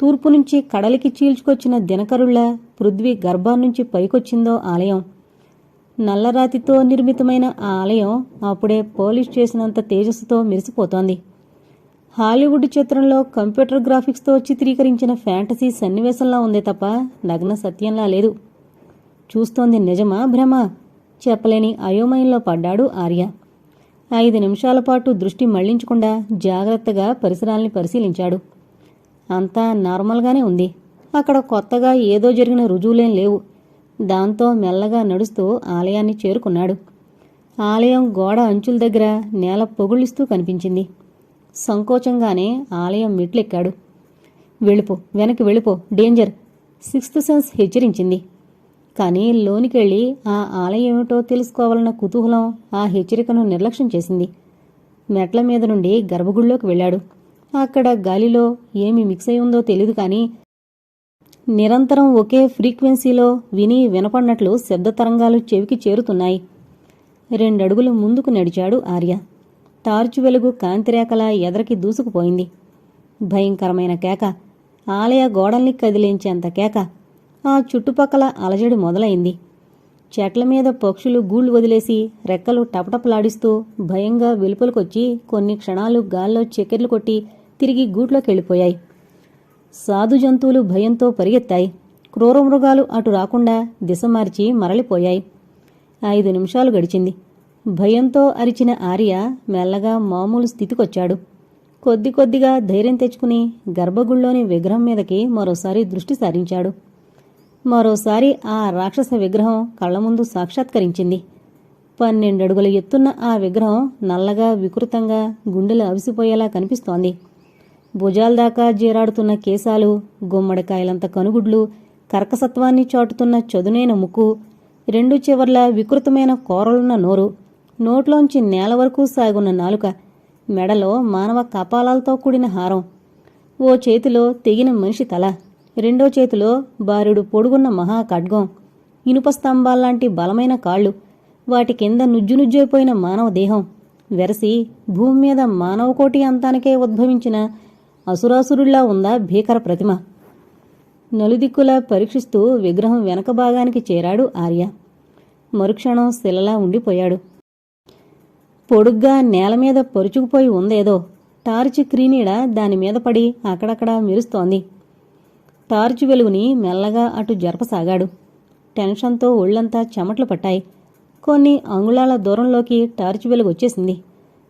తూర్పు నుంచి కడలికి చీల్చుకొచ్చిన దినకరుళ్ళ పృథ్వీ గర్భాన్నుంచి పైకొచ్చిందో ఆలయం. నల్లరాతితో నిర్మితమైన ఆ ఆలయం అప్పుడే పోలిష్ చేసినంత తేజస్సుతో మెరిసిపోతోంది. హాలీవుడ్ చిత్రంలో కంప్యూటర్ గ్రాఫిక్స్తో చిత్రీకరించిన ఫ్యాంటసీ సన్నివేశంలా ఉంది తప్ప నగ్న సత్యంలా లేదు. చూస్తోంది నిజమా భ్రమ? చెప్పలేని అయోమయంలో పడ్డాడు ఆర్య. ఐదు నిమిషాల పాటు దృష్టి మళ్ళించకుండా జాగ్రత్తగా పరిసరాల్ని పరిశీలించాడు. అంతా నార్మల్గానే ఉంది. అక్కడ కొత్తగా ఏదో జరిగిన రుజువులేం లేవు. దాంతో మెల్లగా నడుస్తూ ఆలయాన్ని చేరుకున్నాడు. ఆలయం గోడ అంచుల దగ్గర నేల పొగుళ్ళిస్తూ కనిపించింది. సంకోచంగానే ఆలయం మెట్లెక్కాడు. వెళ్ళిపో వెనక్కి వెళ్ళిపో డేంజర్! సిక్స్త్ సెన్స్ హెచ్చరించింది. కానీ లోనికెళ్ళి ఆ ఆలయం ఏమిటో తెలుసుకోవాలన్న కుతూహలం ఆ హెచ్చరికను నిర్లక్ష్యం చేసింది. మెట్ల మీద నుండి గర్భగుడిలోకి వెళ్ళాడు. అక్కడ గాలిలో ఏమి మిక్స్ అయి ఉందో తెలియదు కానీ నిరంతరం ఒకే ఫ్రీక్వెన్సీలో విని వినపడినట్లు శబ్ద తరంగాలు చెవికి చేరుతున్నాయి. రెండడుగులు ముందుకు నడిచాడు ఆర్య. టార్చు వెలుగు కాంతిరేఖలా ఎదరికి దూసుకుపోయింది. భయంకరమైన కేక. ఆలయ గోడల్ని కదిలించేంత కేక. ఆ చుట్టుపక్కల అలజడి మొదలైంది. చెట్ల మీద పక్షులు గూళ్ళు వదిలేసి రెక్కలు టపటపలాడిస్తూ భయంగా వెలుపలకొచ్చి కొన్ని క్షణాలు గాల్లో చెక్కెర్లు కొట్టి తిరిగి గూట్లోకి వెళ్ళిపోయాయి సాధు జంతువులు భయంతో పరిగెత్తాయి. క్రూరమృగాలు అటు రాకుండా దిశ మార్చి మరలిపోయాయి. ఐదు నిమిషాలు గడిచింది. భయంతో అరిచిన ఆర్య మెల్లగా మామూలు స్థితికొచ్చాడు. కొద్ది కొద్దిగా ధైర్యం తెచ్చుకుని గర్భగుళ్ళోని విగ్రహం మీదకి మరోసారి దృష్టి సారించాడు. మరోసారి ఆ రాక్షస విగ్రహం కళ్ళ ముందు సాక్షాత్కరించింది. పన్నెండడుగుల ఎత్తున్న ఆ విగ్రహం నల్లగా వికృతంగా గుండెలు అవిసిపోయేలా కనిపిస్తోంది. భుజాల దాకా జీరాడుతున్న కేశాలు గుమ్మడికాయలంత కనుగుడ్లు కర్కసత్వాన్ని చాటుతున్న చదునైన ముక్కు రెండు చివర్ల వికృతమైన కూరలున్న నోరు నోట్లోంచి నేల వరకు సాగున్న నాలుక మెడలో మానవ కపాలాలతో కూడిన హారం ఓ చేతిలో తెగిన మనిషి తల రెండో చేతిలో బారుడు పొడుగున్న మహా ఖడ్గం ఇనుప స్తంభాల్లాంటి బలమైన కాళ్ళు వాటి కింద నుజ్జునుజ్జైపోయిన మానవ దేహం వెరసి భూమి మీద మానవకోటి అంతానికే ఉద్భవించిన అసురాసురుల్లా ఉందా భీకర ప్రతిమ? నలుదిక్కులా పరీక్షిస్తూ విగ్రహం వెనక భాగానికి చేరాడు ఆర్య. మరుక్షణం శిలలా ఉండిపోయాడు. పొడుగ్గా నేల మీద పరుచుకుపోయి ఉందేదో. టార్చ్ క్రీనీడ దాని మీద పడి అక్కడక్కడా మెరుస్తోంది. టార్చ్ వెలుగుని మెల్లగా అటు జరపసాగాడు. టెన్షన్తో ఒళ్ళంతా చెమట్లు పట్టాయి. కొన్ని అంగుళాల దూరంలోకి టార్చ్ వెలుగు వచ్చేసింది.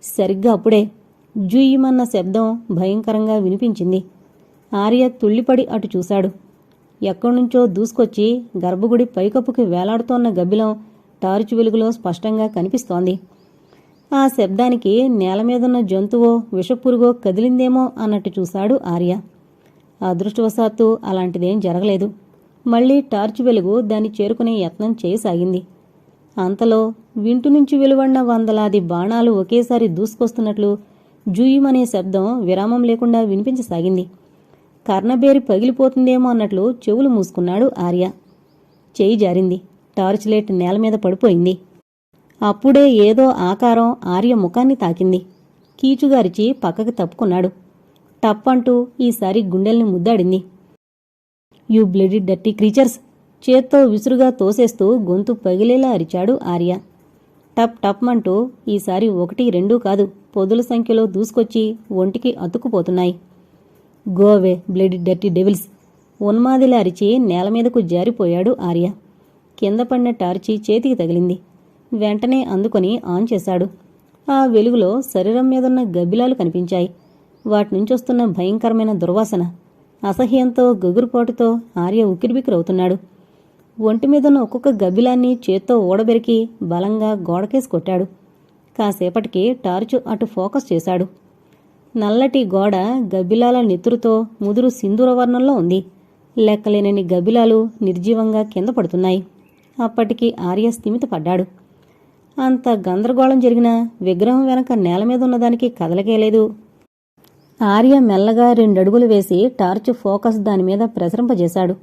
సరిగ్గా అప్పుడే జుయ్యమన్న శబ్దం భయంకరంగా వినిపించింది. ఆర్య తుళ్ళిపడి అటు చూశాడు. ఎక్కడ్నుంచో దూసుకొచ్చి గర్భగుడి పైకప్పుకి వేలాడుతోన్న గబ్బిలం టార్చ్ వెలుగులో స్పష్టంగా కనిపిస్తోంది. ఆ శబ్దానికి నేల మీదున్న జంతువో విషపురుగో కదిలిందేమో అన్నట్టు చూశాడు ఆర్య. అదృష్టవశాత్తు అలాంటిదేం జరగలేదు. మళ్ళీ టార్చ్ వెలుగు దాన్ని చేరుకునే యత్నం చేయసాగింది. అంతలో వింటు నుంచి వెలువడిన వందలాది బాణాలు ఒకేసారి దూసుకొస్తున్నట్లు జూయిమనే శబ్దం విరామం లేకుండా వినిపించసాగింది. కర్ణబేరి పగిలిపోతుందేమో అన్నట్లు చెవులు మూసుకున్నాడు ఆర్య. చేయి జారింది. టార్చ్ లైట్ నేల మీద పడిపోయింది. అప్పుడే ఏదో ఆకారం ఆర్య ముఖాన్ని తాకింది. కీచుగారిచి పక్కకి తప్పుకున్నాడు. టప్పంటూ ఈసారి గుండెల్ని ముద్దాడింది. You bloody dirty creatures! చేత్తో విసురుగా తోసేస్తూ గొంతు పగిలేలా అరిచాడు ఆర్య. టప్ టప్ అంటూ ఈసారి ఒకటి రెండూ కాదు. పొదుల సంఖ్యలో దూసుకొచ్చి ఒంటికి అతుక్కుపోతున్నాయి. గోవే బ్లడ్ డర్టీ డెవిల్స్ ఉన్మాదిలా అరిచి నేల మీదకు జారిపోయాడు ఆర్య. కింద పడిన టార్చి చేతికి తగిలింది. వెంటనే అందుకొని ఆన్ చేశాడు. ఆ వెలుగులో శరీరం మీదున్న గబ్బిలాలు కనిపించాయి. వాటి నుంచొస్తున్న భయంకరమైన దుర్వాసన అసహ్యంతో గగురుపాటుతో ఆర్య ఉక్కిరిబిక్కిరవుతున్నాడు. ఒంటి మీదున్న ఒక్కొక్క గబ్బిలాన్ని చేత్తో ఊడబెరికి బలంగా గోడకేసి కొట్టాడు. కాసేపటికి టార్చు అటు ఫోకస్ చేశాడు. నల్లటి గోడ గబ్బిలాల నెత్తురుతో ముదురు సింధూరవర్ణంలో ఉంది. లెక్కలేనని గబ్బిలాలు నిర్జీవంగా కింద పడుతున్నాయి. అప్పటికి ఆర్య స్థిమితపడ్డాడు అంత గందరగోళం జరిగిన విగ్రహం వెనక నేల మీద ఉన్నదానికి కదలకేలేదు ఆర్య మెల్లగా రెండడుగులు వేసి టార్చ్ ఫోకస్ దాని మీద ప్రసరింపజేశాడు.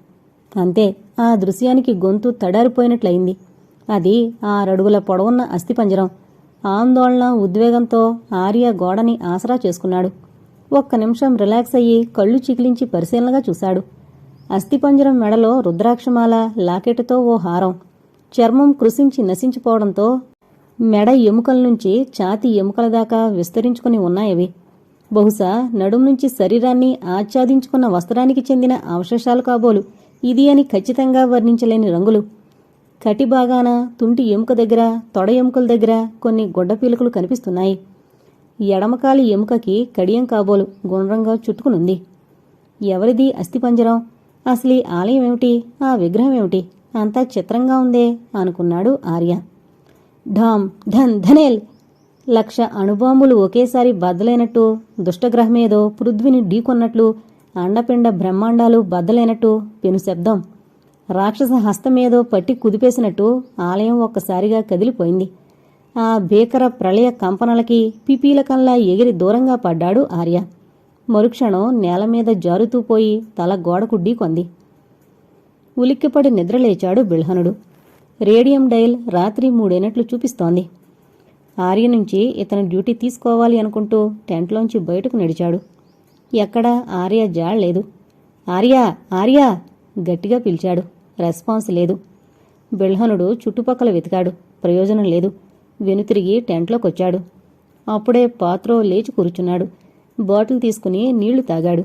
అంతే ఆ దృశ్యానికి గొంతు తడారిపోయినట్లయింది. అది ఆరడుగుల పొడవున్న అస్థిపంజరం. ఆందోళన ఉద్వేగంతో ఆర్య గోడని ఆసరా చేసుకున్నాడు. ఒక్క నిమిషం రిలాక్స్ అయ్యి కళ్ళు చికిలించి పరిశీలనగా చూశాడు. అస్థిపంజరం మెడలో రుద్రాక్షమాల లాకెట్తో ఓ హారం. చర్మం కృషించి నశించిపోవడంతో మెడ ఎముకల నుంచి ఛాతి ఎముకల దాకా విస్తరించుకుని ఉన్నాయవి. బహుశా నడుం నుంచి శరీరాన్ని ఆచ్ఛాదించుకున్న వస్త్రానికి చెందిన అవశేషాలు కాబోలు. ఇది అని ఖచ్చితంగా వర్ణించలేని రంగులు. కటి బాగాన తుంటి ఎముక దగ్గర తొడ ఎముకల దగ్గర కొన్ని గొడ్డ పీలుకలు కనిపిస్తున్నాయి. ఎడమకాలి ఎముకకి కడియం కాబోలు గుండ్రంగా చుట్టుకునుంది. ఎవరిది అస్థిపంజరం అసలు ఈ ఆలయం ఏమిటి? ఆ విగ్రహం ఏమిటి? అంతా చిత్రంగా ఉందే అనుకున్నాడు ఆర్య. ఢామ్ ధన్ ధనేల్! లక్ష అణుబాంబులు ఒకేసారి బద్దలైనట్టు దుష్టగ్రహమేదో పృథ్వీని ఢీకొన్నట్లు అండపిండ బ్రహ్మాండాలు బద్దలైనట్టు పెను శబ్దం. రాక్షస హస్తమేదో పట్టి కుదిపేసినట్టు ఆలయం ఒక్కసారిగా కదిలిపోయింది. ఆ భీకర ప్రళయ కంపనలకి పిపీలకంలా ఎగిరి దూరంగా పడ్డాడు ఆర్య. మరుక్షణం నేల మీద జారుతూ పోయి తల గోడకు ఢీకొంది. ఉలిక్కిపడి నిద్రలేచాడు బిల్హనుడు రేడియం డైల్ రాత్రి మూడైనట్లు చూపిస్తోంది. ఆర్య నుంచి ఇతను డ్యూటీ తీసుకోవాలి అనుకుంటూ టెంట్లోంచి బయటకు నడిచాడు. ఎక్కడా ఆర్య జాడలేదు ఆర్య ఆర్య! గట్టిగా పిలిచాడు. రెస్పాన్స్ లేదు. బిల్హనుడు చుట్టుపక్కల వెతికాడు. ప్రయోజనం లేదు. వెనుతిరిగి టెంట్లోకొచ్చాడు. అప్పుడే పాత్రో లేచి కూర్చున్నాడు. బాటిల్ తీసుకుని నీళ్ళు తాగాడు.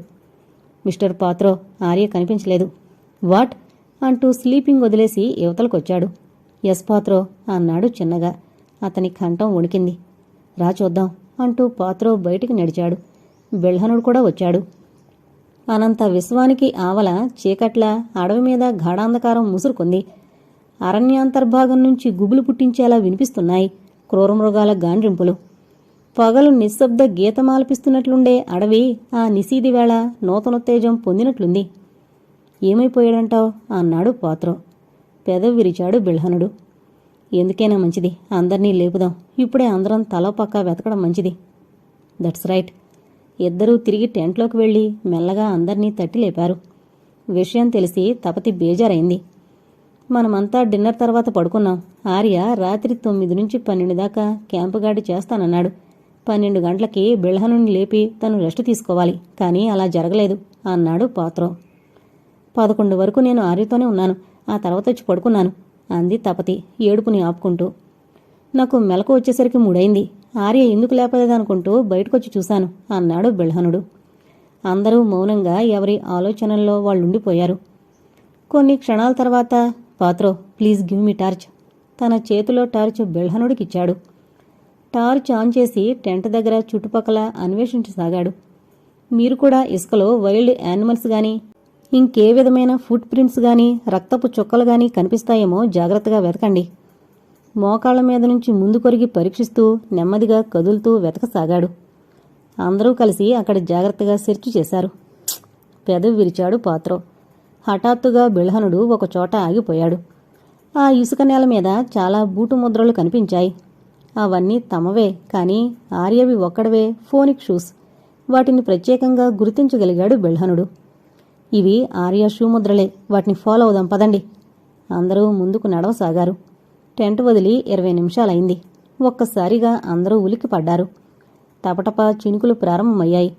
మిస్టర్ పాత్రో ఆర్య కనిపించలేదు. వాట్? అంటూ స్లీపింగ్ వదిలేసి యువతలకొచ్చాడు ఎస్ పాత్రో అన్నాడు చిన్నగా. అతని కంఠం వణికింది రా చూద్దాం అంటూ పాత్రో బయటికి నడిచాడు. బెల్హనుడు కూడా వచ్చాడు. అనంత విశ్వానికి ఆవల చీకట్ల అడవి మీద గాఢాంధకారం ముసురుకుంది. అరణ్యాంతర్భాగం నుంచి గుబులు పుట్టించేలా వినిపిస్తున్నాయి క్రూరమృగాల గాండ్రింపులు. పగలు నిశ్శబ్ద గీతమాలపిస్తున్నట్లుండే అడవి ఆ నిశీది వేళ నూతనోత్తేజం పొందినట్లుంది. ఏమైపోయాడంటావు? అన్నాడు పాత్రో. పెదవి విరిచాడు బిల్హనుడు ఎందుకైనా మంచిది అందర్నీ లేపుదాం. ఇప్పుడే అందరం తలపక్క వెతకడం మంచిది. That's right. ఇద్దరూ తిరిగి టెంట్లోకి వెళ్ళి మెల్లగా అందర్నీ తట్టి లేపారు. విషయం తెలిసి తపతి బేజారైంది. మనమంతా డిన్నర్ తర్వాత పడుకున్నాం. ఆర్య రాత్రి తొమ్మిది నుంచి పన్నెండు దాకా క్యాంపు గాడి చేస్తానన్నాడు. పన్నెండు గంటలకి బిళ్ళహనుని లేపి తను రెస్ట్ తీసుకోవాలి. కానీ అలా జరగలేదు అన్నాడు పాత్రో. పదకొండు వరకు నేను ఆర్యతోనే ఉన్నాను. ఆ తర్వాత వచ్చి పడుకున్నాను అంది తపతి ఏడుపుని ఆపుకుంటూ. నాకు మెలకు వచ్చేసరికి మూడైంది. ఆర్య ఎందుకు లేపలేదనుకుంటూ బయటకొచ్చి చూశాను అన్నాడు బిల్హనుడు. అందరూ మౌనంగా ఎవరి ఆలోచనల్లో వాళ్ళుండిపోయారు. కొన్ని క్షణాల తర్వాత Patro please give me torch తన చేతిలో టార్చ్ బిల్హనుడికిచ్చాడు. టార్చ్ ఆన్ చేసి టెంట్ దగ్గర చుట్టుపక్కల అన్వేషించసాగాడు. మీరు కూడా ఇసుకలో వైల్డ్ యానిమల్స్ కానీ ఇంకే విధమైన ఫుట్ ప్రింట్స్ కానీ రక్తపు చుక్కలు కానీ కనిపిస్తాయేమో జాగ్రత్తగా వెతకండి. మోకాళ్ళ మీద నుంచి ముందు కొరిగి పరీక్షిస్తూ నెమ్మదిగా కదులుతూ వెతకసాగాడు. అందరూ కలిసి అక్కడ జాగ్రత్తగా సెర్చ్ చేశారు. పెదవి విరిచాడు పాత్రో. హఠాత్తుగా బిల్హనుడు ఒకచోట ఆగిపోయాడు. ఆ ఇసుక నేల మీద చాలా బూటు ముద్రలు కనిపించాయి. అవన్నీ తమవే కానీ ఆర్యవి ఒక్కడవే ఫోనిక్ షూస్. వాటిని ప్రత్యేకంగా గుర్తించగలిగాడు బిల్హనుడు ఇవి ఆర్య షూ ముద్రలే. వాటిని ఫాలో అవుదాం పదండి. అందరూ ముందుకు నడవసాగారు. టెంట్ వదిలి ఇరవై నిమిషాలైంది. ఒక్కసారిగా అందరూ ఉలికిపడ్డారు టపటప చినుకులు ప్రారంభమయ్యాయి.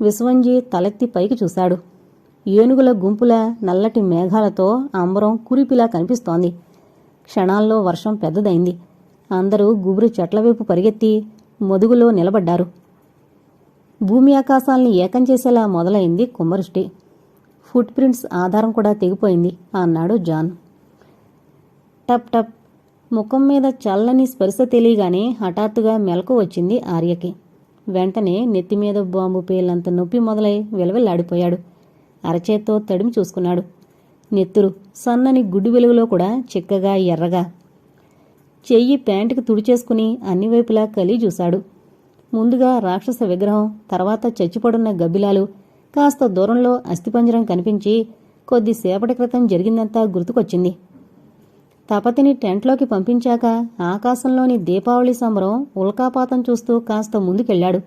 విశ్వంజీ తలెత్తి పైకి చూశాడు. ఏనుగుల గుంపుల నల్లటి మేఘాలతో అంబరం కురిపిలా కనిపిస్తోంది. క్షణాల్లో వర్షం పెద్దదైంది. అందరూ గుబురు చెట్ల వైపు పరిగెత్తి మొదుగులో నిలబడ్డారు. భూమి ఆకాశాల్ని ఏకం చేసేలా మొదలైంది కుంభవృష్టి ఫుట్ ప్రింట్స్ ఆధారం కూడా తెగిపోయింది అన్నాడు జాన్. టప్ టప్ ముఖం మీద చల్లని స్పర్శ తెలియగానే హఠాత్తుగా మెలకు వచ్చింది ఆర్యకి. వెంటనే నెత్తిమీద బాంబు పేలంత నొప్పి మొదలై విలవిల్లాడిపోయాడు. అరచేత్తో తడిమి చూసుకున్నాడు. నెత్తురు సన్నని గుడ్డు వెలుగులో కూడా చిక్కగా ఎర్రగా. చెయ్యి ప్యాంటుకి తుడిచేసుకుని అన్ని వైపులా కలి చూశాడు. ముందుగా రాక్షస విగ్రహం తర్వాత చచ్చిపడున్న గబ్బిలాలు కాస్త దూరంలో అస్థిపంజరం కనిపించి కొద్దిసేపటి క్రితం జరిగిందంతా గుర్తుకొచ్చింది. తపతిని టెంట్లోకి పంపించాక ఆకాశంలోని దీపావళి సంబరం ఉల్కాపాతం చూస్తూ కాస్త ముందుకెళ్ళాడు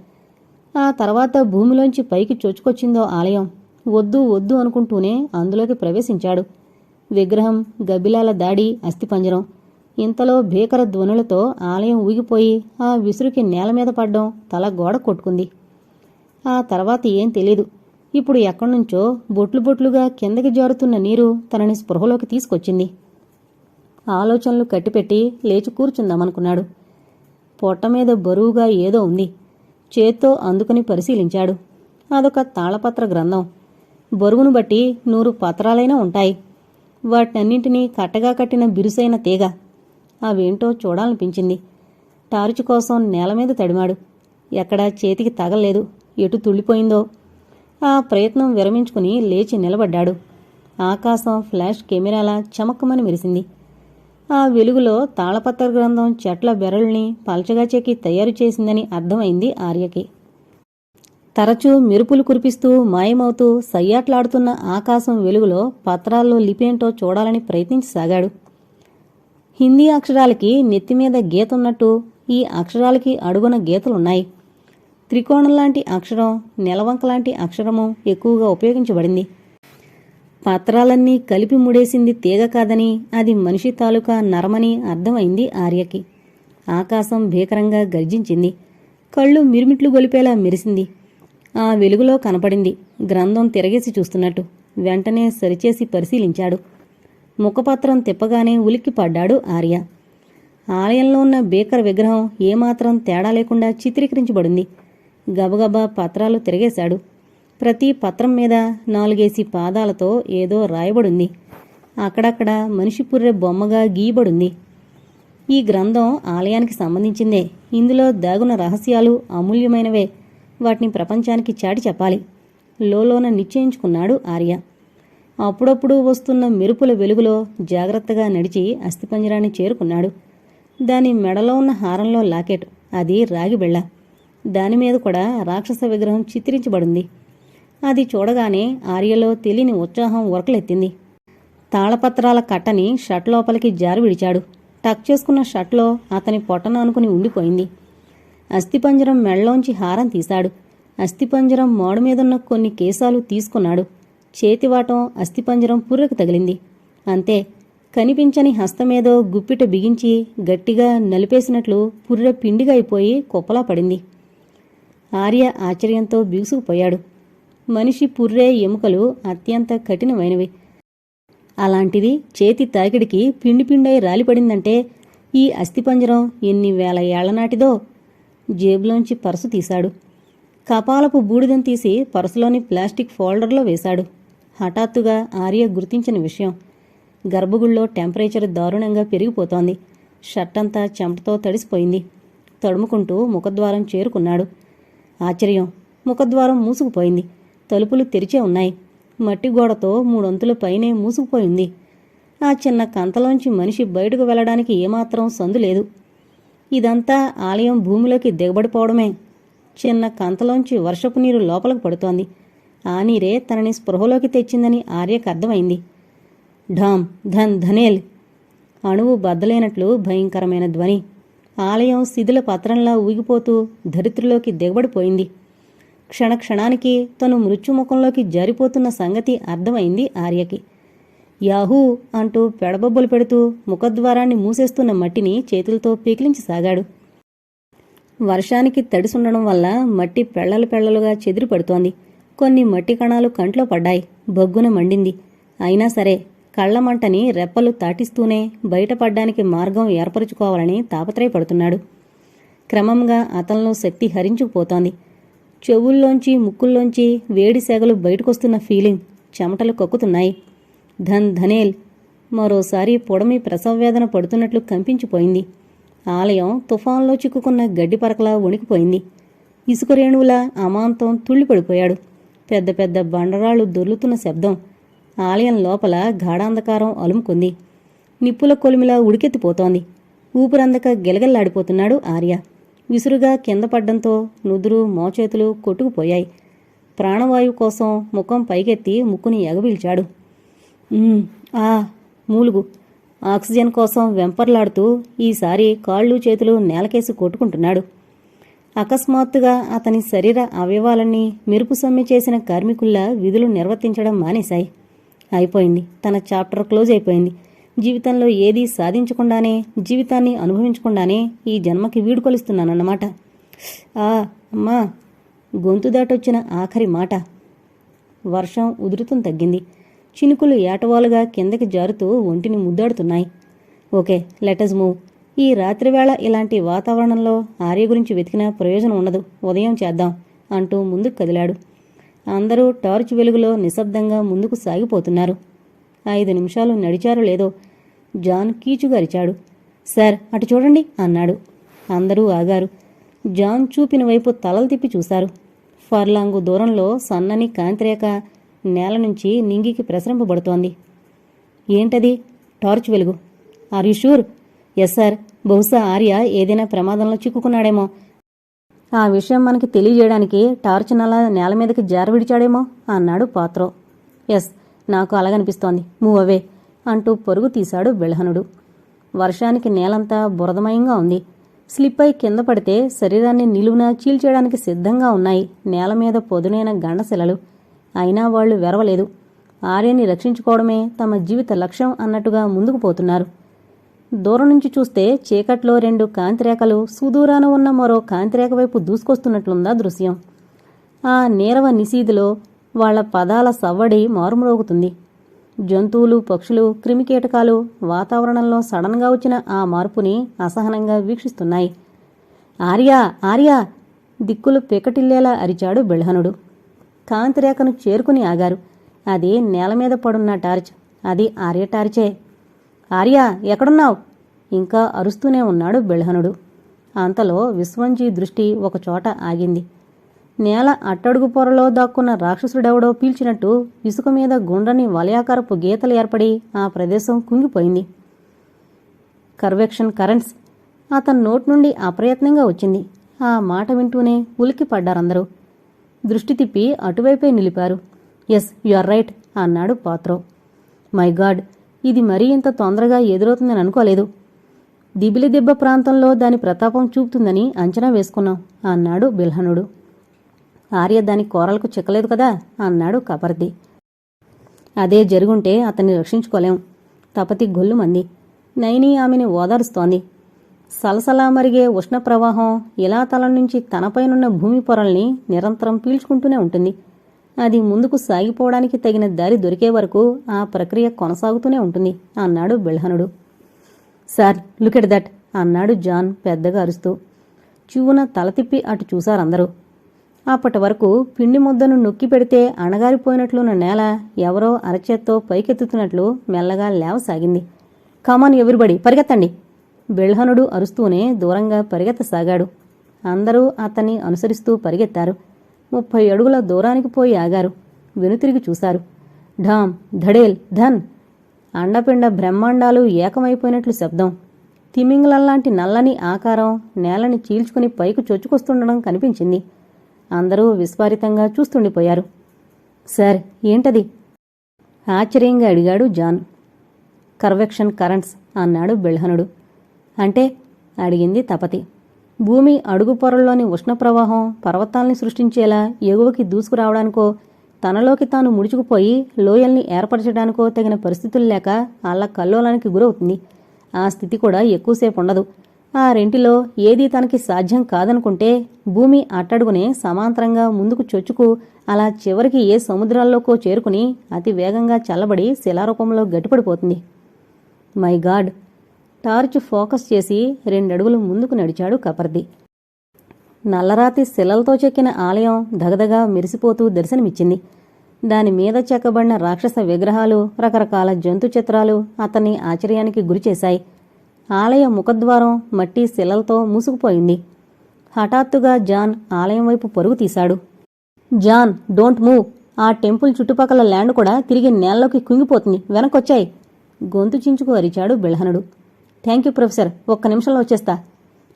ఆ తర్వాత భూమిలోంచి పైకి చొచ్చుకొచ్చిందో ఆలయం. వద్దు వద్దు అనుకుంటూనే అందులోకి ప్రవేశించాడు. విగ్రహం గబ్బిలాల దాడి అస్థిపంజరం. ఇంతలో భీకర ధ్వనులతో ఆలయం ఊగిపోయి ఆ విసురుకి నేల మీద పడ్డం తల గోడ కొట్టుకుంది. ఆ తర్వాత ఏం తెలీదు. ఇప్పుడు ఎక్కడ్నుంచో బొట్లు బొట్లుగా కిందకి జారుతున్న నీరు తనని స్పృహలోకి తీసుకొచ్చింది. ఆలోచనలు కట్టిపెట్టి లేచి కూర్చుందామనుకున్నాడు. పొట్ట మీద బరువుగా ఏదో ఉంది. చేత్తో అందుకుని పరిశీలించాడు. అదొక తాళపత్ర గ్రంథం. బరువును బట్టి నూరు పత్రాలైనా ఉంటాయి. వాటన్నింటినీ కట్టగా కట్టిన బిరుసైన తీగ. అవేంటో చూడాలనిపించింది. టార్చు కోసం నేల మీద తడిమాడు. ఎక్కడా చేతికి తగలేదు ఎటు తుళ్ళిపోయిందో. ఆ ప్రయత్నం విరమించుకుని లేచి నిలబడ్డాడు. ఆకాశం ఫ్లాష్ కెమెరాలా చమక్కమని మెరిసింది. ఆ వెలుగులో తాళపత్ర గ్రంథం చెట్ల బెరల్ని పల్చగా చెక్కి తయారు చేసిందని అర్థమైంది ఆర్యకి. తరచూ మెరుపులు కురిపిస్తూ మాయమవుతూ సయ్యాట్లాడుతున్న ఆకాశం వెలుగులో పత్రాల్లో లిపేంటో చూడాలని ప్రయత్నించసాగాడు. హిందీ అక్షరాలకి నెత్తిమీద గీతున్నట్టు ఈ అక్షరాలకి అడుగున గీతలున్నాయి. త్రికోణం లాంటి అక్షరం నెలవంక లాంటి అక్షరము ఎక్కువగా ఉపయోగించబడింది. పత్రాలన్నీ కలిపి ముడేసింది తీగ కాదని అది మనిషి తాలూకా నరమని అర్థమైంది ఆర్యకి. ఆకాశం భీకరంగా గర్జించింది. కళ్ళు మిరుమిట్లు గొలిపేలా మెరిసింది. ఆ వెలుగులో కనపడింది. గ్రంథం తిరగేసి చూస్తున్నట్టు. వెంటనే సరిచేసి పరిశీలించాడు. ముఖపత్రం తిప్పగానే ఉలిక్కి పడ్డాడు ఆర్య. ఆలయంలో ఉన్న బేకర్ విగ్రహం ఏమాత్రం తేడా లేకుండా చిత్రీకరించబడింది. గబగబా పత్రాలు తిరగేశాడు. ప్రతి పత్రం మీద నాలుగేసి పాదాలతో ఏదో రాయబడింది. అక్కడక్కడ మనిషి పుర్రె బొమ్మగా గీయబడింది. ఈ గ్రంథం ఆలయానికి సంబంధించిందే. ఇందులో దాగున రహస్యాలు అమూల్యమైనవే. వాటిని ప్రపంచానికి చాటి చెప్పాలి. లోలోన నిశ్చయించుకున్నాడు ఆర్య. అప్పుడప్పుడు వస్తున్న మెరుపుల వెలుగులో జాగ్రత్తగా నడిచి అస్థిపంజరాన్ని చేరుకున్నాడు. దాని మెడలో ఉన్న హారంలో లాకెట్ అది రాగి బిళ్ళ. దాని మీద కూడా రాక్షస విగ్రహం చిత్రించబడింది. అది చూడగానే ఆర్యలో తెలియని ఉత్సాహం ఉరకలెత్తింది. తాళపత్రాల కట్టని షర్ట్ లోపలికి జారి విడిచాడు. టక్ చేసుకున్న షర్ట్లో అతని పొట్టన అనుకుని ఉండిపోయింది. అస్థిపంజరం మెళ్ళలోంచి హారం తీశాడు. అస్థిపంజరం మోడ మీదున్న కొన్ని కేశాలు తీసుకున్నాడు. చేతివాటం అస్థిపంజరం పుర్రకు తగిలింది. అంతే కనిపించని హస్తమేదో గుప్పిట బిగించి గట్టిగా నలిపేసినట్లు పుర్రె పిండిగా అయిపోయి కుప్పలా పడింది. ఆర్య ఆశ్చర్యంతో బిగుసుకుపోయాడు. మనిషి పుర్రే ఎముకలు అత్యంత కఠినమైనవి. అలాంటిది చేతి తాకిడికి పిండి పిండై రాలిపడిందంటే ఈ అస్థిపంజరం ఎన్ని వేల ఏళ్ళనాటిదో జేబులోంచి పర్సు తీశాడు. కపాలపు బూడిదం తీసి పర్సులోని ప్లాస్టిక్ ఫోల్డర్లో వేశాడు. హఠాత్తుగా ఆర్య గుర్తించిన విషయం. గర్భగుడిలో టెంపరేచర్ దారుణంగా పెరిగిపోతోంది. షర్టంతా చెమటతో తడిసిపోయింది. తడుముకుంటూ ముఖద్వారం చేరుకున్నాడు. ఆశ్చర్యం. ముఖద్వారం మూసుకుపోయింది. తలుపులు తెరిచే ఉన్నాయి. మట్టి గోడతో మూడొంతుల పైనే మూసుకుపోయింది. ఆ చిన్న కంతలోంచి మనిషి బయటకు వెళ్ళడానికి ఏమాత్రం సందు లేదు. ఇదంతా ఆలయం భూమిలోకి దిగబడిపోవడమే. చిన్న కంతలోంచి వర్షపు నీరు లోపలికి పడుతోంది. ఆ నీరే తనని స్పృహలోకి తెచ్చిందని ఆర్యకు అర్థమైంది. ఢామ్ ధన్ ధనేల్. అణువు బద్దలైనట్లు భయంకరమైన ధ్వని. ఆలయం శిథిల పత్రంలా ఊగిపోతూ ధరిత్రిలోకి దిగబడిపోయింది. క్షణక్షణానికి తను మృత్యుముఖంలోకి జారిపోతున్న సంగతి అర్థమైంది ఆర్యకి. యాహూ అంటూ పెడబొబ్బలు పెడుతూ ముఖద్వారాన్ని మూసేస్తున్న మట్టిని చేతులతో పీకిలించసాగాడు వర్షానికి తడిసుండడం వల్ల మట్టి పెళ్ళలు పెళ్ళలుగా చెదిరి పడుతోంది కొన్ని మట్టి కణాలు కంట్లో పడ్డాయి. బొగ్గున మండింది. అయినా సరే కళ్ళమంటని రెప్పలు తాటిస్తూనే బయటపడ్డానికి మార్గం ఏర్పరుచుకోవాలని తాపత్రయపడుతున్నాడు. క్రమంగా అతనిలో శక్తి హరించుకుపోతోంది. చెవుల్లోంచి ముక్కుల్లోంచి వేడి సెగలు బయటకొస్తున్న ఫీలింగ్ చెమటలు కక్కుతున్నాయి. ధన్ ధనేల్ మరోసారి పొడమి ప్రసవవేదన పడుతున్నట్లు కంపించిపోయింది. ఆలయం తుఫాన్లో చిక్కుకున్న గడ్డి పరకలా వణికిపోయింది. ఇసుక రేణువుల అమాంతం తుళ్ళిపడిపోయాడు. పెద్ద పెద్ద బండరాళ్ళు దొర్లుతున్న శబ్దం ఆలయం లోపల గాఢాంధకారం అలుముకుంది. నిప్పుల కొలిమిలా ఉడికెత్తిపోతోంది. ఊపిరందక గెలగల్లాడిపోతున్నాడు ఆర్య. విసురుగా కింద పడ్డంతో నుదురు మోచేతులు కొట్టుకుపోయాయి. ప్రాణవాయువు కోసం ముఖం పైకెత్తి ముక్కుని ఎగబీల్చాడు. ఆ మూలుగు. ఆక్సిజన్ కోసం వెంపర్లాడుతూ ఈసారి కాళ్ళు చేతులు నేలకేసి కొట్టుకుంటున్నాడు. అకస్మాత్తుగా అతని శరీర అవయవాలన్నీ మెరుపు సమ్మె చేసిన కార్మికుల్లా విధులు నిర్వర్తించడం మానేశాయి. అయిపోయింది. తన చాప్టర్ క్లోజ్ అయిపోయింది. జీవితంలో ఏదీ సాధించకుండానే జీవితాన్ని అనుభవించకుండానే ఈ జన్మకి వీడుకొలుస్తున్నానన్నమాట ఆ అమ్మా గొంతు దాటొచ్చిన ఆఖరి మాట. వర్షం ఉధృతం తగ్గింది. చినుకులు ఏటవాలుగా కిందకి జారుతూ ఒంటిని ముద్దాడుతున్నాయి. ఓకే లెటస్ మూవ్ ఈ రాత్రివేళ ఇలాంటి వాతావరణంలో ఆర్య గురించి వెతికినా ప్రయోజనం ఉండదు. ఉదయం చేద్దాం అంటూ ముందుకు కదిలాడు. అందరూ టార్చ్ వెలుగులో నిశ్శబ్దంగా ముందుకు సాగిపోతున్నారు. ఐదు నిమిషాలు నడిచారో లేదో జాన్ కీచుగరిచాడు. సార్ అటు చూడండి అన్నాడు. అందరూ ఆగారు. జాన్ చూపిన వైపు తలలు తిప్పి చూశారు. ఫర్లాంగు దూరంలో సన్నని కాంతిరేఖ నేల నుంచి నింగికి ప్రసరింపబడుతోంది. ఏంటది? టార్చ్ వెలుగు. Are you sure yes sir బహుశా ఆర్య ఏదైనా ప్రమాదంలో చిక్కుకున్నాడేమో. ఆ విషయం మనకి తెలియజేయడానికి టార్చ్ నల నేల మీదకి జారవిడిచాడేమో అన్నాడు పాత్రో. ఎస్ నాకు అలాగనిపిస్తోంది. మూవ్ అవే అంటూ పరుగు తీశాడు బిల్హనుడు వర్షానికి నేలంతా బురదమయంగా ఉంది. స్లిప్ అయి కింద పడితే శరీరాన్ని నిలువున చీల్చేయడానికి సిద్ధంగా ఉన్నాయి నేల మీద పొదునైన గండశిలలు. అయినా వాళ్ళు వెరవలేదు. ఆర్యని రక్షించుకోవడమే తమ జీవిత లక్ష్యం అన్నట్టుగా ముందుకు పోతున్నారు. దూరం నుంచి చూస్తే చీకట్లో రెండు కాంతిరేఖలు సుదూరాన ఉన్న మరో కాంతిరేఖ వైపు దూసుకొస్తున్నట్లుందా దృశ్యం. ఆ నీరవ నిశీదిలో వాళ్ళ పదాల సవ్వడి మారుమ్రోగుతుంది. జంతువులు పక్షులు క్రిమికీటకాలు వాతావరణంలో సడన్గా వచ్చిన ఆ మార్పుని అసహనంగా వీక్షిస్తున్నాయి. ఆర్యా ఆర్యా! దిక్కులు పికటిల్లేలా అరిచాడు బిల్హనుడు కాంతిరేఖను చేరుకుని ఆగారు. అది నేల మీద పడున్న టార్చ్. అది ఆర్య టార్చే. ఆర్య ఎక్కడున్నావు? ఇంకా అరుస్తూనే ఉన్నాడు బిల్హనుడు అంతలో విశ్వంజీ దృష్టి ఒకచోట ఆగింది. నేల అట్టడుగు పొరలో దాక్కున్న రాక్షసుడెవడో పీల్చినట్టు ఇసుక మీద గుండ్రని వలయాకారపు గీతలు ఏర్పడి ఆ ప్రదేశం కుంగిపోయింది. కర్వెక్షన్ కరెంట్స్ అతని నోటి నుండి అప్రయత్నంగా వచ్చింది. ఆ మాట వింటూనే ఉలికి పడ్డారందరూ దృష్టి తిప్పి అటువైపే నిలిపారు. ఎస్ యు ఆర్ రైట్ అన్నాడు పాత్రో. మై గాడ్ ఇది మరీ ఇంత తొందరగా ఎదురవుతుందని అనుకోలేదు. దిబిలిదిబ్బ ప్రాంతంలో దాని ప్రతాపం చూపుతుందని అంచనా వేసుకున్నాం అన్నాడు బిల్హనుడు ఆర్య దాని కోరలకు చిక్కలేదు కదా అన్నాడు కబర్ది అదే జరుగుంటే అతన్ని రక్షించుకోలేం. తపతి గొల్లుమంది నైని ఆమెని ఓదారుస్తోంది. సలసలా మరిగే ఉష్ణ ప్రవాహం ఇలా తల నుంచి తనపైనున్న భూమి పొరల్ని నిరంతరం పీల్చుకుంటూనే ఉంటుంది. అది ముందుకు సాగిపోవడానికి తగిన దారి దొరికే వరకు ఆ ప్రక్రియ కొనసాగుతూనే ఉంటుంది అన్నాడు బిల్హనుడు. సార్ లుక్ దట్ అన్నాడు జాన్ పెద్దగా అరుస్తూ. చూవున తల తిప్పి అటు చూశారందరూ. అప్పటి వరకు పిండి ముద్దను నొక్కి పెడితే అణగారిపోయినట్లున్న నేల ఎవరో అరచేత్తో పైకెత్తుతున్నట్లు మెల్లగా లేవసాగింది. కమాన్ ఎవ్రీబడి పరిగెత్తండి. బిల్హనుడు అరుస్తూనే దూరంగా పరిగెత్తసాగాడు. అందరూ అతన్ని అనుసరిస్తూ పరిగెత్తారు. ముప్పై అడుగుల దూరానికి పోయి ఆగారు. వెనుతిరిగి చూశారు. ఢామ్ ధడేల్ ధన్. అండపిండ బ్రహ్మాండాలు ఏకమైపోయినట్లు శబ్దం. తిమింగలల్లాంటి నల్లని ఆకారం నేలని చీల్చుకుని పైకి చొచ్చుకొస్తుండడం కనిపించింది. అందరూ విస్ఫారితంగా చూస్తుండిపోయారు. సార్ ఏంటది? ఆశ్చర్యంగా అడిగాడు జాన్. కర్వెక్షన్ కరెంట్స్ అన్నాడు బెల్హనుడు. అంటే? అడిగింది తపతి. భూమి అడుగు పొరల్లోని ఉష్ణ ప్రవాహం పర్వతాల్ని సృష్టించేలా ఎగువకి దూసుకురావడానికో తనలోకి తాను ముడుచుకుపోయి లోయల్ని ఏర్పరచడానికో తగిన పరిస్థితులు లేక అలా కల్లోలానికి గురవుతుంది. ఆ స్థితి కూడా ఎక్కువసేపు ఉండదు. ఆ రెంటిలో ఏదీ తనకి సాధ్యం కాదనుకుంటే భూమి అట్టడుగునే సమాంతరంగా ముందుకు చొచ్చుకు అలా చివరికి ఏ సముద్రాల్లోకో చేరుకుని అతి వేగంగా చల్లబడి శిలారూపంలో గట్టిపడిపోతుంది. My god! టార్చ్ ఫోకస్ చేసి రెండడుగులు ముందుకు నడిచాడు కపర్ది. నల్లరాతి శిలలతో చెక్కిన ఆలయం దగదగా మెరిసిపోతూ దర్శనమిచ్చింది. దాని మీద చెక్కబడిన రాక్షస విగ్రహాలు రకరకాల జంతు చిత్రాలు అతన్ని ఆశ్చర్యానికి గురిచేశాయి. ఆలయ ముఖద్వారం మట్టి శిలలతో మూసుకుపోయింది. హఠాత్తుగా జాన్ ఆలయం వైపు పరుగు తీశాడు. John don't move. ఆ టెంపుల్ చుట్టుపక్కల ల్యాండ్ కూడా తిరిగి నేలలోకి కుంగిపోతుంది. వెనకొచ్చాయి. గొంతు చించుకు అరిచాడు బిల్హనుడు థ్యాంక్ యూ ప్రొఫెసర్. ఒక్క నిమిషంలో వచ్చేస్తా.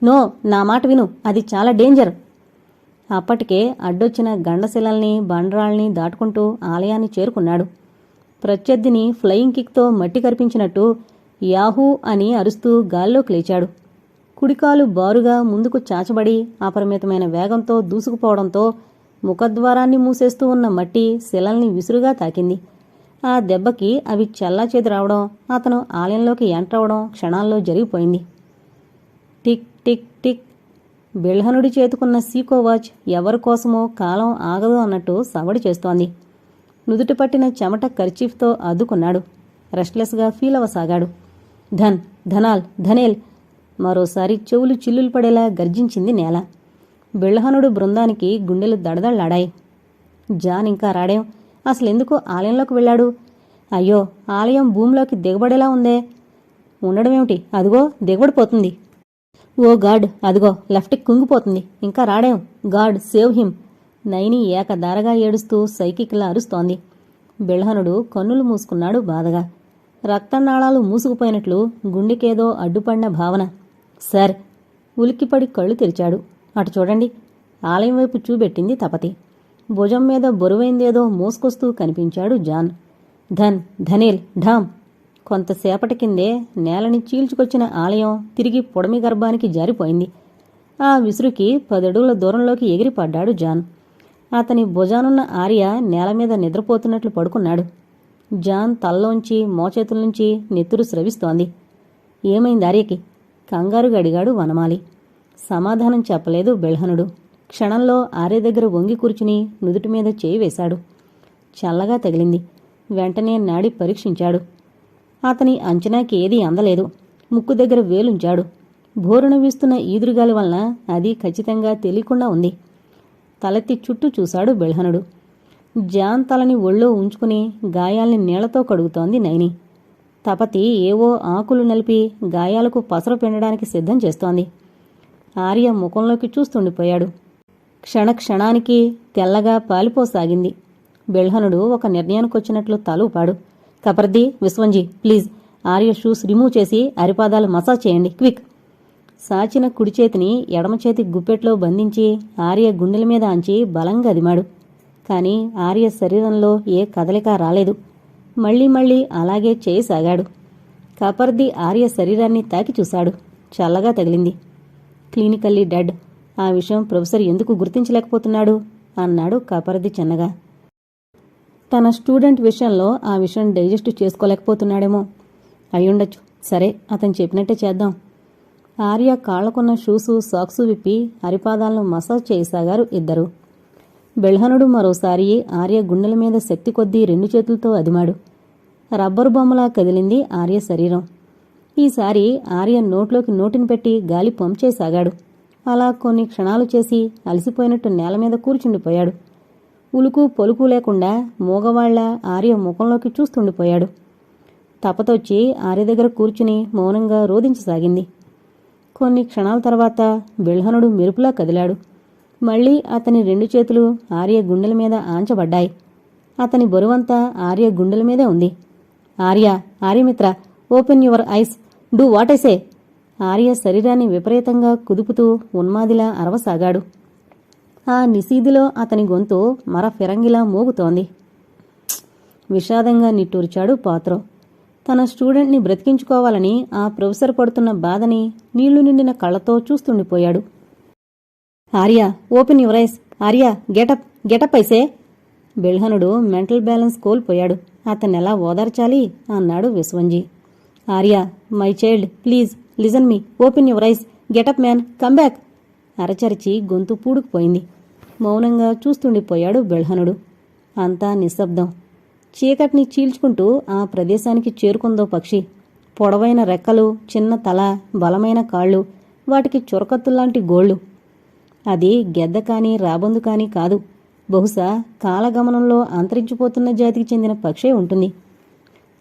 నో నా మాట విను. అది చాలా డేంజర్. అప్పటికే అడ్డొచ్చిన గండశిలల్ని బండరాల్ని దాటుకుంటూ ఆలయాన్ని చేరుకున్నాడు. ప్రత్యర్థిని ఫ్లయింగ్ కిక్తో మట్టి కరిపించినట్టు యాహూ అని అరుస్తూ గాల్లోకి లేచాడు. కుడికాలు బారుగా ముందుకు చాచబడి అపరిమితమైన వేగంతో దూసుకుపోవడంతో ముఖద్వారాన్ని మూసేస్తూ ఉన్న మట్టి శిలల్ని విసురుగా తాకింది. ఆ దెబ్బకి అవి చల్లా రావడం అతను ఆలయంలోకి ఎంటర్ అవడం క్షణాల్లో జరిగిపోయింది. Tick tick tick. బిల్హనుడి చేతుకున్న సీకో వాచ్ ఎవరి కోసమో కాలం ఆగదు అన్నట్టు సవడి చేస్తోంది. నుదుట పట్టిన చెమట కర్చీఫ్తో అద్దుకున్నాడు. రెస్ట్లెస్గా ఫీల్ అవ్వసాగాడు. ధన్ ధనాల్ ధనేల్. మరోసారి చెవులు చిల్లులు పడేలా గర్జించింది నేల. బిళ్ళహనుడు బృందానికి గుండెలు దడదళ్ళాడాయి జాన్ ఇంకా రాడేం? అసలెందుకు ఆలయంలోకి వెళ్ళాడు? అయ్యో ఆలయం భూమిలోకి దిగబడేలా ఉందే. ఉండడమేమిటి? అదిగో దిగబడిపోతుంది. ఓ గాడ్ అదిగో లెఫ్ట్కి కుంగిపోతుంది. ఇంకా రాడేం? God save him. నైని ఏకధారగా ఏడుస్తూ సైకిక్లా అరుస్తోంది. బిల్హనుడు కన్నులు మూసుకున్నాడు బాధగా. రక్తనాళాలు మూసుకుపోయినట్లు గుండెకేదో అడ్డుపడిన భావన. సార్ ఉలిక్కిపడి కళ్ళు తెరిచాడు. అటు చూడండి ఆలయం వైపు చూపెట్టింది తపతి. భుజం మీద బరువైందేదో మోసుకొస్తూ కనిపించాడు జాన్. ధన్ ధనేల్ ఢామ్. కొంతసేపటి కిందే నేలని చీల్చుకొచ్చిన ఆలయం తిరిగి పొడమి గర్భానికి జారిపోయింది. ఆ విసురుకి పదడుగుల దూరంలోకి ఎగిరిపడ్డాడు జాన్. అతని భుజానున్న ఆర్య నేల మీద నిద్రపోతున్నట్లు పడుకున్నాడు. జాన్ తల్లోంచి మోచేతుల నుంచి నెత్తురు స్రవిస్తోంది. ఏమైంది ఆర్యకి? కంగారుగా అడిగాడు వనమాలి. సమాధానం చెప్పలేదు బెల్హనుడు. క్షణంలో ఆర్య దగ్గర వంగి కూర్చుని నుదుటి మీద చేయి వేశాడు. చల్లగా తగిలింది. వెంటనే నాడి పరీక్షించాడు. అతని అంచనాకి ఏదీ అందలేదు. ముక్కు దగ్గర వేలుంచాడు. బోరున వీస్తున్న ఈదురుగాలి వలన అది ఖచ్చితంగా తెలియకుండా ఉంది. తలెత్తి చుట్టూ చూశాడు బెల్హనుడు. జాన్ తలని ఒళ్ళో ఉంచుకుని గాయాల్ని నీళ్ళతో కడుగుతోంది నైని. తపతి ఏవో ఆకులు నలిపి గాయాలకు పసరు పిండడానికి సిద్ధం చేస్తోంది. ఆర్య ముఖంలోకి చూస్తుండిపోయాడు. క్షణ క్షణానికి తెల్లగా పాలిపోసాగింది. బెల్హనుడు ఒక నిర్ణయానికొచ్చినట్లు తలూపాడు. Kapardi Vishwamji please Arya shoes remove చేసి అరిపాదాలు మసాజ్ చేయండి క్విక్. సాచిన కుడి చేతిని ఎడమ చేతి గుప్పెట్లో బంధించి ఆర్య గుండెల మీద ఆంచి బలంగా అదిమాడు. కానీ ఆర్య శరీరంలో ఏ కదలిక రాలేదు. మళ్ళీ మళ్ళీ అలాగే చేయసాగాడు. కపర్ది ఆర్య శరీరాన్ని తాకి చూశాడు. చల్లగా తగిలింది. Clinically dead. ఆ విషయం ప్రొఫెసర్ ఎందుకు గుర్తించలేకపోతున్నాడు? అన్నాడు కపర్ది చిన్నగా. తన స్టూడెంట్ విషయంలో ఆ విషయం డైజెస్ట్ చేసుకోలేకపోతున్నాడేమో. అయ్యుండొచ్చు. సరే అతను చెప్పినట్టే చేద్దాం. ఆర్య కాళ్ళకున్న షూసు సాక్సు విప్పి అరిపాదాలను మసాజ్ చేయసాగారు ఇద్దరు. బెల్హనుడు మరోసారి ఆర్య గుండెల మీద శక్తి కొద్దీ రెండు చేతులతో అదిమాడు. రబ్బరు బొమ్మలా కదిలింది ఆర్య శరీరం. ఈసారి ఆర్య నోట్లోకి నోటిని పెట్టి గాలి పంచేసాగాడు అలా కొన్ని క్షణాలు చేసి అలసిపోయినట్టు నేల మీద కూర్చుండిపోయాడు. ఉలుకు పొలుకు లేకుండా మూగవాళ్ళ ఆర్య ముఖంలోకి చూస్తుండిపోయాడు. తపతొచ్చి ఆర్య దగ్గర కూర్చుని మౌనంగా రోధించసాగింది. కొన్ని క్షణాల తర్వాత బిల్హనుడు మెరుపులా కదిలాడు. మళ్ళీ అతని రెండు చేతులు ఆర్య గుండెల మీద ఆంచబడ్డాయి. అతని బరువంతా ఆర్య గుండెల మీదే ఉంది. Arya Aryamitra open your eyes do what I say Arya శరీరాన్ని విపరీతంగా కుదుపుతూ ఉన్మాదిలా అరవసాగాడు. ఆ నిశీదిలో అతని గొంతు మర ఫిరంగిలా మోగుతోంది. విషాదంగా నిట్టూర్చాడు పాత్రో. తన స్టూడెంట్ని బ్రతికించుకోవాలని ఆ ప్రొఫెసర్ పడుతున్న బాధని నీళ్ళు నిండిన కళ్ళతో చూస్తుండిపోయాడు. Arya open your eyes. Arya get up get up I say. Bilhanudu mental balance కోల్పోయాడు. అతన్ని ఎలా ఓదార్చాలి అన్నాడు Vishwamji. Arya my child please listen me open your eyes. Get up man come back అరచరిచి గొంతు పూడుకుపోయింది. మౌనంగా చూస్తుండిపోయాడు బిల్హనుడు. అంతా నిశ్శబ్దం. చీకటిని చీల్చుకుంటూ ఆ ప్రదేశానికి చేరుకుందో పక్షి. పొడవైన రెక్కలు చిన్న తల బలమైన కాళ్ళు వాటికి చురకత్తులాంటి గోళ్ళు. అది గెద్ద కానీ రాబందు కానీ కాదు. బహుశా కాలగమనంలో అంతరించిపోతున్న జాతికి చెందిన పక్షే ఉంటుంది.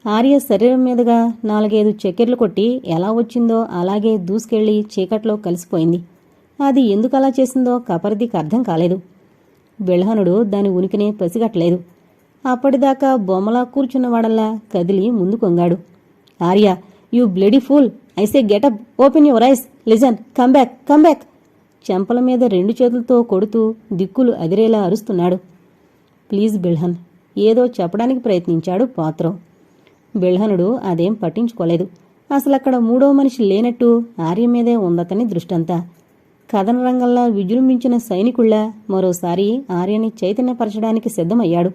ఆర్య శరీరం మీదుగా నాలుగైదు చక్కెర్లు కొట్టి ఎలా వచ్చిందో అలాగే దూసుకెళ్ళి చీకట్లో కలిసిపోయింది. అది ఎందుకు అలా చేసిందో కపరిదికి అర్థం కాలేదు. బిల్హనుడు దాని ఉనికినే పసిగట్టలేదు. అప్పటిదాకా బొమ్మలా కూర్చున్నవాడల్లా కదిలి ముందు కొంగాడు. Arya you bloody fool! I say get up! Open your eyes! Listen! Come back! Come back! చెంపల మీద రెండు చేతులతో కొడుతూ దిక్కులు అదిరేలా అరుస్తున్నాడు. ప్లీజ్ బిల్హన్ ఏదో చెప్పడానికి ప్రయత్నించాడు పాత్రం. బిల్హనుడు అదేం పట్టించుకోలేదు. అసలక్కడ మూడో మనిషి లేనట్టు ఆర్య మీదే ఉందతని దృష్టంతా. కథన రంగంలో విజృంభించిన సైనికుళ్ళ మరోసారి ఆర్యని చైతన్యపరచడానికి సిద్ధమయ్యాడు.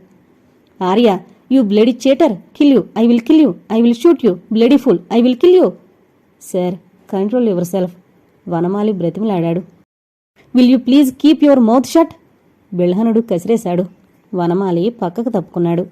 Arya you bloody cheater kill you I will kill you I will shoot you bloody fool I will kill you. Sir control yourself Vanamali బ్రతిమలాడాడు. Will you please keep your mouth shut Bilhanudu కసిరేశాడు. Vanamali పక్కకు తప్పుకున్నాడు.